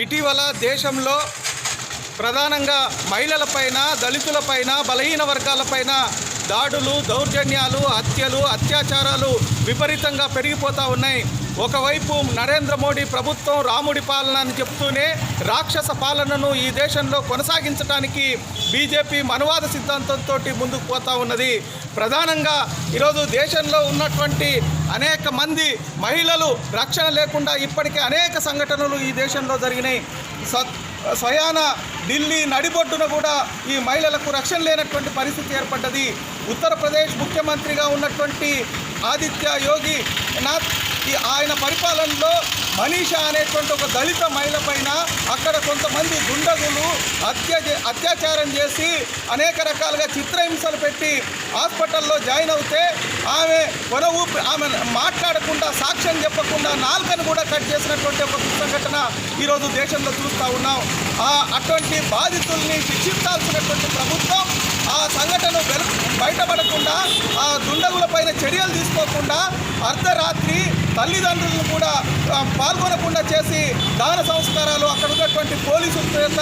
ఇటీవల దేశంలో ప్రధానంగా మహిళలపైన దళితులపైన బలహీన వర్గాలపైన దాడులు దౌర్జన్యాలు హత్యలు అత్యాచారాలు విపరీతంగా పెరిగిపోతూ ఉన్నాయి. ఒకవైపు నరేంద్ర మోడీ ప్రభుత్వం రాముడి పాలన అని చెప్తూనే రాక్షస పాలనను ఈ దేశంలో కొనసాగించడానికి బీజేపీ మనువాద సిద్ధాంతంతో ముందుకు పోతా ఉన్నది. ప్రధానంగా ఈరోజు దేశంలో ఉన్నటువంటి అనేక మంది మహిళలు రక్షణ లేకుండా ఇప్పటికే అనేక సంఘటనలు ఈ దేశంలో జరిగినాయి. స్వయాన ఢిల్లీ నడిబొడ్డున కూడా ఈ మహిళలకు రక్షణ లేనటువంటి పరిస్థితి ఏర్పడ్డది. ఉత్తరప్రదేశ్ ముఖ్యమంత్రిగా ఉన్నటువంటి ఆదిత్య యోగి నాథ్ ఈ ఆయన పరిపాలనలో మనీషా అనేటువంటి ఒక దళిత మహిళ పైన అక్కడ కొంతమంది గుండగులు అత్య అత్యాచారం చేసి అనేక రకాలుగా చిత్రహింసలు పెట్టి హాస్పిటల్లో జాయిన్ అవుతే ఆమె కొన ఊపి ఆమె మాట్లాడకుండా సాక్ష్యం చెప్పకుండా నాలుకను కూడా కట్ చేసినటువంటి ఒక సంఘటన ఈరోజు దేశంలో చూస్తూ ఉన్నాం. ఆ అటువంటి బాధితుల్ని శిక్షించాల్సినటువంటి ప్రభుత్వం ఆ సంఘటన బయటపడకుండా ఆ దుండగుల పైన చర్యలు తీసుకోకుండా అర్ధరాత్రి తల్లిదండ్రులను కూడా పాల్గొనకుండా చేసి దాన సంస్కారాలు అక్కడ ఉన్నటువంటి పోలీసుల చేత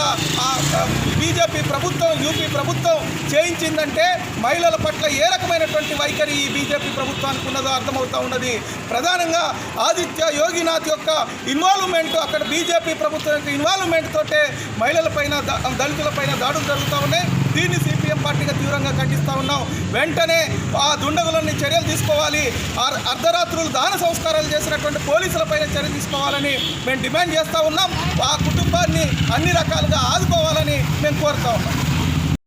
బీజేపీ ప్రభుత్వం యూపీ ప్రభుత్వం చేయించిందంటే మహిళల పట్ల ఏ రకమైనటువంటి వైఖరి ఈ బీజేపీ ప్రభుత్వానికి ఉన్నదో అర్థమవుతూ ఉన్నది. ప్రధానంగా ఆదిత్య యోగినాథ్ యొక్క ఇన్వాల్వ్మెంట్ అక్కడ బీజేపీ ప్రభుత్వం యొక్క ఇన్వాల్వ్మెంట్ తోటే మహిళలపైన దళితుల దళితులపైన దాడులు జరుగుతూ ఉన్నాయి. దీన్ని సిపిఎం పార్టీగా తీవ్రంగా ఖండిస్తూ ఉన్నాం. వెంటనే ఆ దుండగులని చర్యలు తీసుకోవాలి. అర్ధరాత్రులు దాన సంస్కారాలు చేసినటువంటి పోలీసులపైన చర్య తీసుకోవాలని మేము డిమాండ్ చేస్తూ ఉన్నాం. ఆ కుటుంబాన్ని అన్ని రకాలుగా ఆదుకోవాలని మేము కోరుతా ఉన్నాం.